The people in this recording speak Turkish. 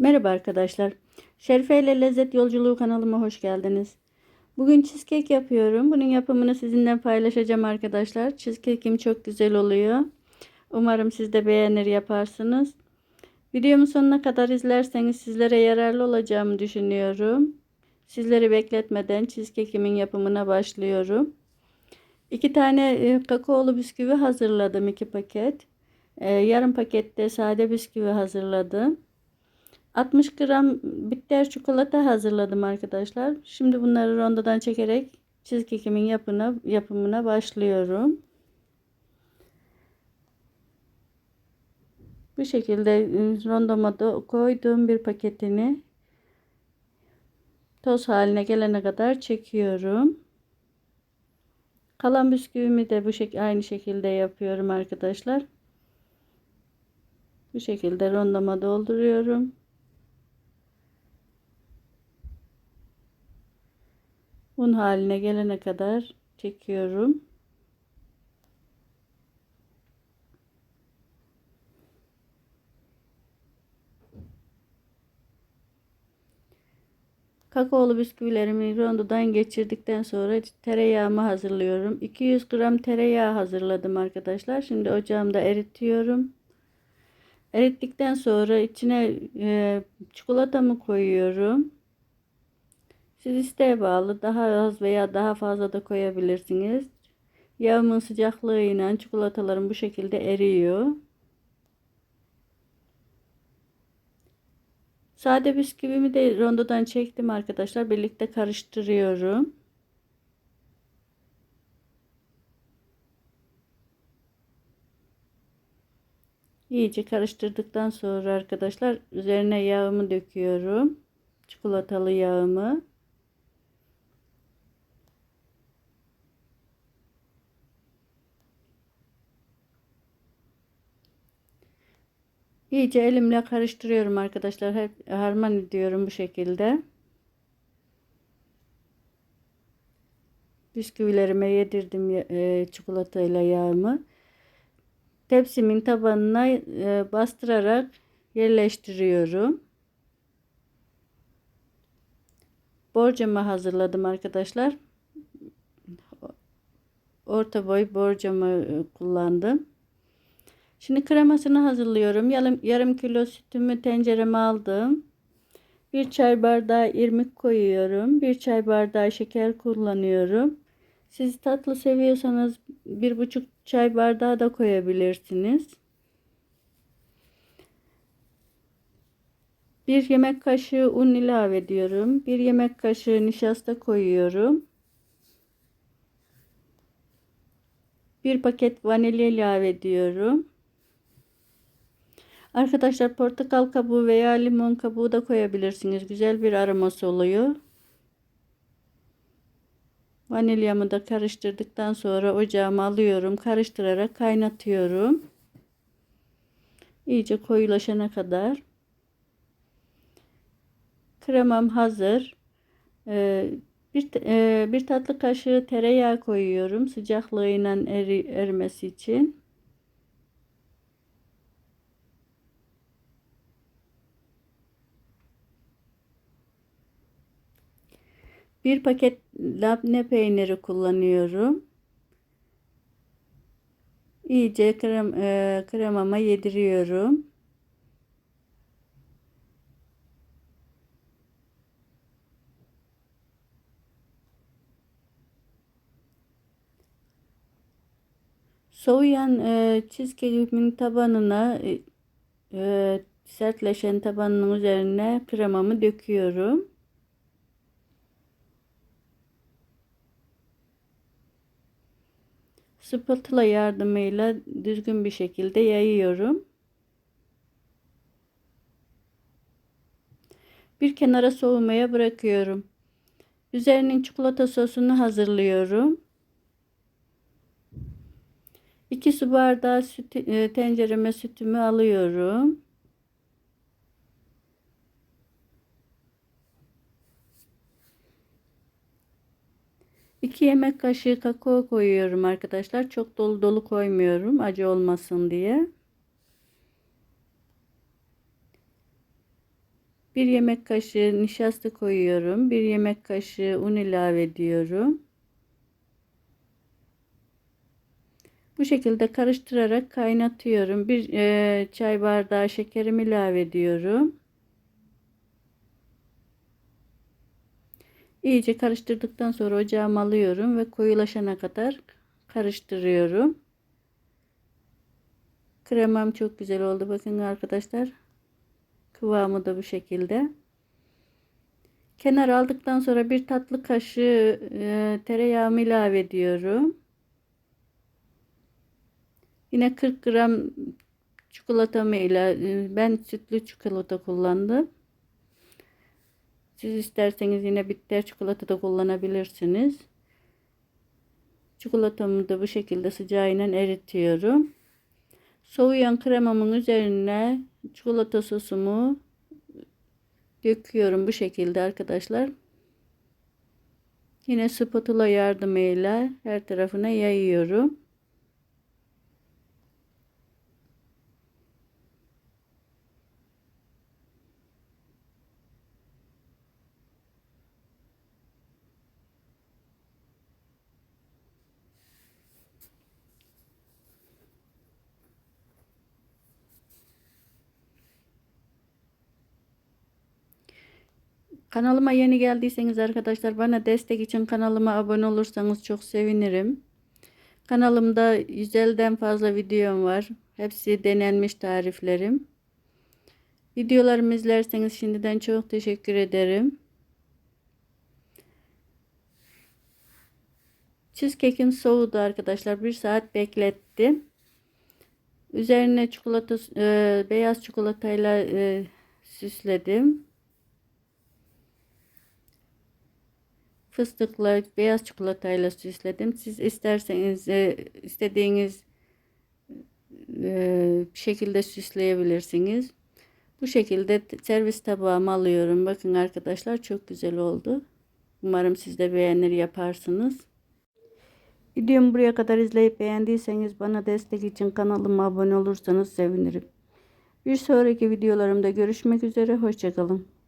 Merhaba arkadaşlar. Şerife ile Lezzet Yolculuğu kanalıma hoş geldiniz. Bugün cheesecake yapıyorum. Bunun yapımını sizinle paylaşacağım arkadaşlar. Cheesecake'im çok güzel oluyor. Umarım siz de beğenir yaparsınız. Videomu sonuna kadar izlerseniz sizlere yararlı olacağımı düşünüyorum. Sizleri bekletmeden cheesecake'imin yapımına başlıyorum. İki tane e, kakaolu bisküvi hazırladım. iki paket. E, yarım pakette sade bisküvi hazırladım. 60 gram bitter çikolata hazırladım arkadaşlar. Şimdi bunları rondodan çekerek cheesecake'imin yapına, yapımına başlıyorum. Bu şekilde rondoma da koyduğum bir paketini toz haline gelene kadar çekiyorum. Kalan bisküvimi de bu şekilde aynı şekilde yapıyorum arkadaşlar. Bu şekilde rondoma dolduruyorum. Un haline gelene kadar çekiyorum. Kakaolu bisküvilerimi rondodan geçirdikten sonra tereyağımı hazırlıyorum. 200 gram tereyağı hazırladım arkadaşlar. Şimdi ocağımda eritiyorum. Erittikten sonra içine e, çikolatamı koyuyorum. Siz isteğe bağlı daha az veya daha fazla da koyabilirsiniz. Yağımın sıcaklığıyla çikolatalarım bu şekilde eriyor. Sade bisküvimi de rondodan çektim arkadaşlar. Birlikte karıştırıyorum. İyice karıştırdıktan sonra arkadaşlar üzerine yağımı döküyorum. Çikolatalı yağımı. İyice elimle karıştırıyorum arkadaşlar. Hep harman ediyorum bu şekilde. Bisküvilerime yedirdim e, çikolatayla yağımı. Tepsimin tabanına e, bastırarak yerleştiriyorum. Borcamı hazırladım arkadaşlar. Orta boy borcamı kullandım. Şimdi kremasını hazırlıyorum. Yarım, yarım kilo sütümü tencereme aldım. Bir çay bardağı irmik koyuyorum. Bir çay bardağı şeker kullanıyorum. Siz tatlı seviyorsanız bir buçuk çay bardağı da koyabilirsiniz. Bir yemek kaşığı un ilave ediyorum. Bir yemek kaşığı nişasta koyuyorum. Bir paket vanilya ilave ediyorum. Arkadaşlar portakal kabuğu veya limon kabuğu da koyabilirsiniz. Güzel bir aroması oluyor. Vanilyamı da karıştırdıktan sonra ocağıma alıyorum. Karıştırarak kaynatıyorum. İyice koyulaşana kadar. Kremam hazır. Ee, bir, e, bir tatlı kaşığı tereyağı koyuyorum. Sıcaklığıyla eri, erimesi için. Bir paket labne peyniri kullanıyorum. İyice krem, e, kremama yediriyorum. Soğuyan e, cheesecake'imin tabanına e, e, sertleşen tabanının üzerine kremamı döküyorum. Spatula yardımıyla düzgün bir şekilde yayıyorum. Bir kenara soğumaya bırakıyorum. Üzerinin çikolata sosunu hazırlıyorum. 2 su bardağı süt, e, tencereme sütümü alıyorum. 2 yemek kaşığı kakao koyuyorum arkadaşlar. Çok dolu dolu koymuyorum acı olmasın diye. Bir yemek kaşığı nişasta koyuyorum. Bir yemek kaşığı un ilave ediyorum. Bu şekilde karıştırarak kaynatıyorum. Bir e, çay bardağı şekerimi ilave ediyorum. İyice karıştırdıktan sonra ocağıma alıyorum ve koyulaşana kadar karıştırıyorum. Kremam çok güzel oldu. Bakın arkadaşlar. Kıvamı da bu şekilde. Kenar aldıktan sonra bir tatlı kaşığı e, tereyağımı ilave ediyorum. Yine 40 gram çikolatamı ile ben sütlü çikolata kullandım. Siz isterseniz yine bitter çikolata da kullanabilirsiniz. Çikolatamı da bu şekilde sıcağıyla eritiyorum. Soğuyan kremamın üzerine çikolata sosumu döküyorum bu şekilde arkadaşlar. Yine spatula yardımıyla her tarafına yayıyorum. Kanalıma yeni geldiyseniz arkadaşlar bana destek için kanalıma abone olursanız çok sevinirim. Kanalımda 150'den fazla videom var. Hepsi denenmiş tariflerim. Videolarımı izlerseniz şimdiden çok teşekkür ederim. Cheesecake'im soğudu arkadaşlar. Bir saat beklettim. Üzerine çikolata, e, beyaz çikolatayla e, süsledim. Fıstıkla beyaz çikolatayla süsledim. Siz isterseniz e, istediğiniz e, şekilde süsleyebilirsiniz. Bu şekilde servis tabağıma alıyorum. Bakın arkadaşlar çok güzel oldu. Umarım siz de beğenir yaparsınız. Videomu buraya kadar izleyip beğendiyseniz bana destek için kanalıma abone olursanız sevinirim. Bir sonraki videolarımda görüşmek üzere. Hoşçakalın.